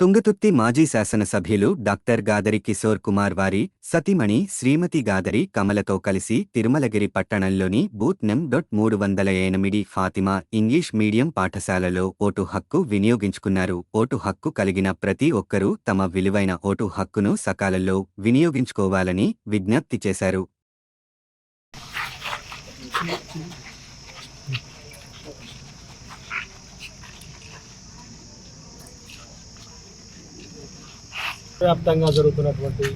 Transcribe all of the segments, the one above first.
తుంగతుర్తి మాజీ శాసనసభ్యులు డాక్టర్ గాదరి కిశోర్ కుమార్ వారి సతీమణి శ్రీమతి గాదరి కమలతో కలిసి తిరుమలగిరి పట్టణంలోని బూత్ నెం డొట్ మూడు వందల ఎనిమిది ఫాతిమా ఇంగ్లీష్ మీడియం పాఠశాలలో ఓటు హక్కు వినియోగించుకున్నారు. ఓటు హక్కు కలిగిన ప్రతి ఒక్కరూ తమ విలువైన ఓటు హక్కును సకాలంలో వినియోగించుకోవాలని విజ్ఞప్తి చేశారు. వ్యాప్తంగా జరుగుతున్నటువంటి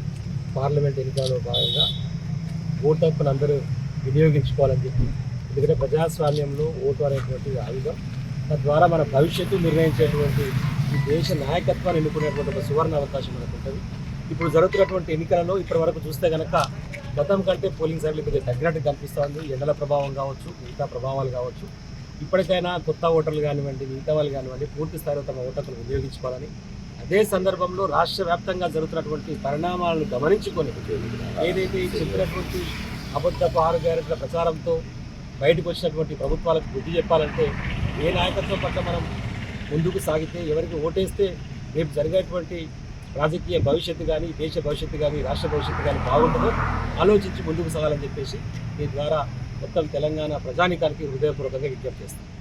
పార్లమెంట్ ఎన్నికల్లో భాగంగా ఓటు హక్కును అందరూ వినియోగించుకోవాలని చెప్పి ఎందుకంటే ప్రజాస్వామ్యంలో ఓటు అనేటువంటి ఆయుధం. తద్వారా మన భవిష్యత్తు నిర్ణయించేటువంటి ఈ దేశ నాయకత్వాన్ని ఎన్నుకునేటువంటి ఒక సువర్ణ అవకాశం మనకు ఉంటుంది. ఇప్పుడు జరుగుతున్నటువంటి ఎన్నికలలో ఇప్పటి వరకు చూస్తే కనుక గతం కంటే పోలింగ్ సైడ్లు కొద్దిగా తగ్గినట్టు కనిపిస్తూ ఉంది. ఎండల ప్రభావం కావచ్చు మిగతా ప్రభావాలు కావచ్చు. ఇప్పటికైనా కొత్త ఓటర్లు కానివ్వండి మిగతా వాళ్ళు కానివ్వండి పూర్తి స్థాయిలో తమ ఓటర్లు వినియోగించుకోవాలని అదే సందర్భంలో రాష్ట్ర వ్యాప్తంగా జరుగుతున్నటువంటి పరిణామాలను గమనించుకొని ఏదైతే చెప్పినటువంటి అబద్ధపు ఆరు గ్యారెంట్ల ప్రచారంతో బయటకు వచ్చినటువంటి ప్రభుత్వాలకు బుద్ధి చెప్పాలంటే ఏ నాయకత్వం పట్ల మనం ముందుకు సాగితే ఎవరికి ఓటేస్తే రేపు జరిగేటువంటి రాజకీయ భవిష్యత్తు కానీ దేశ భవిష్యత్తు కానీ రాష్ట్ర భవిష్యత్తు కానీ బాగుంటుందో ఆలోచించి ముందుకు సాగాలని చెప్పేసి దీని ద్వారా మొత్తం తెలంగాణ ప్రజానికానికి హృదయపూర్వకంగా విజ్ఞప్తి చేస్తాను